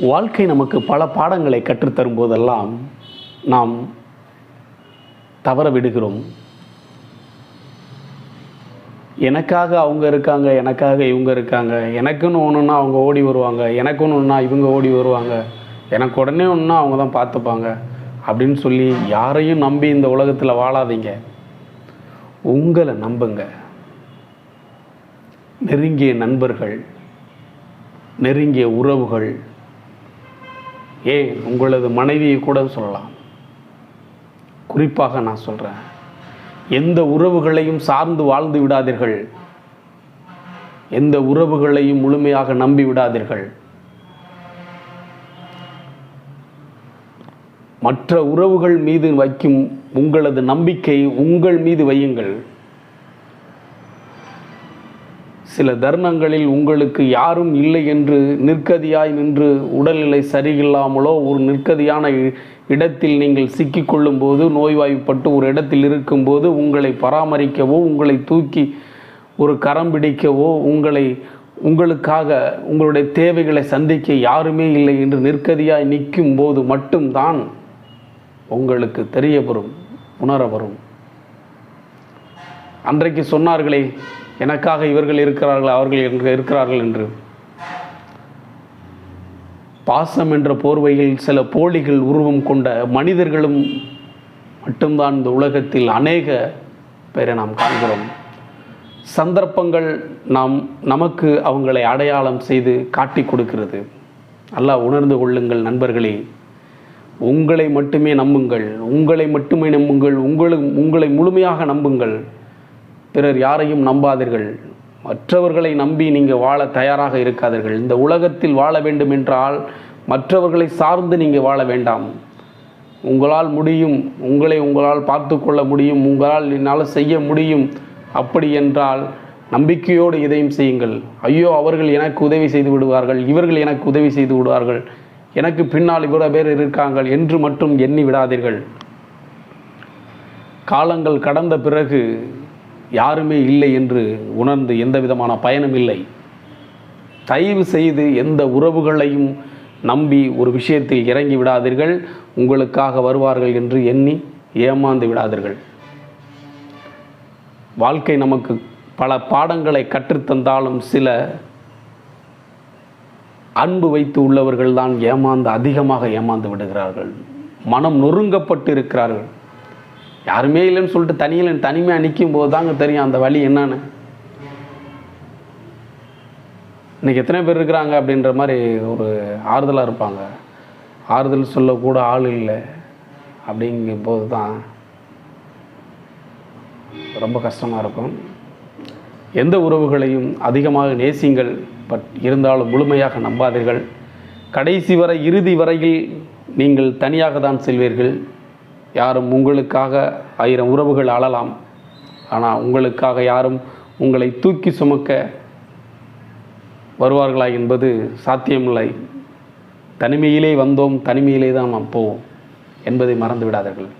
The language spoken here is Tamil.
வாழ்க்கை நமக்கு பல பாடங்களை கற்றுத்தரும் போதெல்லாம் நாம் தவற விடுகிறோம். எனக்காக அவங்க இருக்காங்க எனக்காக இவங்க இருக்காங்க எனக்குன்னு ஒன்றுன்னா அவங்க ஓடி வருவாங்க எனக்குன்னு ஒன்றா இவங்க ஓடி வருவாங்க எனக்கு உடனே ஒன்றா அவங்க தான் பார்த்துப்பாங்க அப்படின்னு சொல்லி யாரையும் நம்பி இந்த உலகத்தில் வாழாதீங்க. உங்களை நம்புங்க. நெருங்கிய நண்பர்கள் நெருங்கிய உறவுகள் ஏன் உங்களது மனைவியை கூட சொல்லலாம். குறிப்பாக நான் சொல்கிறேன் எந்த உறவுகளையும் சார்ந்து வாழ்ந்து விடாதீர்கள். எந்த உறவுகளையும் முழுமையாக நம்பி விடாதீர்கள். மற்ற உறவுகள் மீது வைக்கும் உங்களது நம்பிக்கை உங்கள் மீது வையுங்கள். சில தருணங்களில் உங்களுக்கு யாரும் இல்லை என்று நிற்கதியாய் நின்று உடல்நிலை சரியில்லாமலோ ஒரு நிற்கதியான இ- இடத்தில் நீங்கள் சிக்கிக்கொள்ளும் போது நோய்வாய்ப்பட்டு ஒரு இடத்தில் இருக்கும்போது உங்களை பராமரிக்கவோ உங்களை தூக்கி ஒரு கரம் பிடிக்கவோ உங்களை உங்களுக்காக உங்களுடைய தேவைகளை சந்திக்க யாருமே இல்லை என்று நிற்கதியாய் நிற்கும் போது மட்டும்தான் உங்களுக்கு தெரிய வரும் உணர வரும் அன்றைக்கு சொன்னார்களே எனக்காக இவர்கள் இருக்கிறார்கள் அவர்கள் என்று இருக்கிறார்கள் என்று. பாசம் என்ற போர்வையில் சில போலிகள் உருவம் கொண்ட மனிதர்களும் மட்டும்தான் இந்த உலகத்தில் அநேக பேரை நாம் காண்கிறோம். சந்தர்ப்பங்கள் நாம் நமக்கு அவங்களை அடையாளம் செய்து காட்டி கொடுக்கிறது. நல்லா உணர்ந்து கொள்ளுங்கள் நண்பர்களே. உங்களை மட்டுமே நம்புங்கள் உங்களை மட்டுமே நம்புங்கள் உங்களை உங்களை முழுமையாக நம்புங்கள். பிறர் யாரையும் நம்பாதீர்கள். மற்றவர்களை நம்பி நீங்கள் வாழ தயாராக இருக்காதீர்கள். இந்த உலகத்தில் வாழ வேண்டும் என்றால் மற்றவர்களை சார்ந்து நீங்கள் வாழ வேண்டாம். உங்களால் முடியும் உங்களை உங்களால் பார்த்து கொள்ள முடியும் உங்களால் என்னால் செய்ய முடியும். அப்படி என்றால் நம்பிக்கையோடு இதையும் செய்யுங்கள். ஐயோ அவர்கள் எனக்கு உதவி செய்து விடுவார்கள் இவர்கள் எனக்கு உதவி செய்து விடுவார்கள். எனக்கு பின்னால் இவ்வளோ பேர் இருக்காங்க என்று மட்டும் எண்ணி விடாதீர்கள். காலங்கள் கடந்த பிறகு யாருமே இல்லை என்று உணர்ந்து எந்த விதமான பயனும் இல்லை. தயவு செய்து எந்த உறவுகளையும் நம்பி ஒரு விஷயத்தில் இறங்கி விடாதீர்கள். உங்களுக்காக வருவார்கள் என்று எண்ணி ஏமாந்து விடாதீர்கள். வாழ்க்கை நமக்கு பல பாடங்களை கற்றுத்தந்தாலும் சில அன்பு வைத்து உள்ளவர்கள் தான் ஏமாந்து அதிகமாக ஏமாந்து விடுகிறார்கள். மனம் நொறுங்கப்பட்டு இருக்கிறார்கள் யாருமே இல்லைன்னு சொல்லிட்டு தனியில் தனிமையாக நிற்கும் போது தாங்க தெரியும் அந்த வழி என்னன்னு. இன்னைக்கு எத்தனை பேர் இருக்கிறாங்க அப்படின்ற மாதிரி ஒரு ஆறுதலாக இருப்பாங்க. ஆறுதல் சொல்லக்கூட ஆள் இல்லை. அப்படிங்கும் போது தான் ரொம்ப கஷ்டமாக இருக்கும். எந்த உறவுகளையும் அதிகமாக நேசிங்கள் பட் இருந்தாலும் முழுமையாக நம்பாதீர்கள். கடைசி வரை இறுதி வரையில் நீங்கள் தனியாக தான் செல்வீர்கள். யாரும் உங்களுக்காக ஆயிரம் உறவுகள் அழலாம் ஆனால் உங்களுக்காக யாரும் உங்களை தூக்கி சுமக்க வருவார்களா என்பது சாத்தியமில்லை. தனிமையிலே வந்தோம் தனிமையிலே தான் நாம் போவோம் என்பதை மறந்து விடாதீர்கள்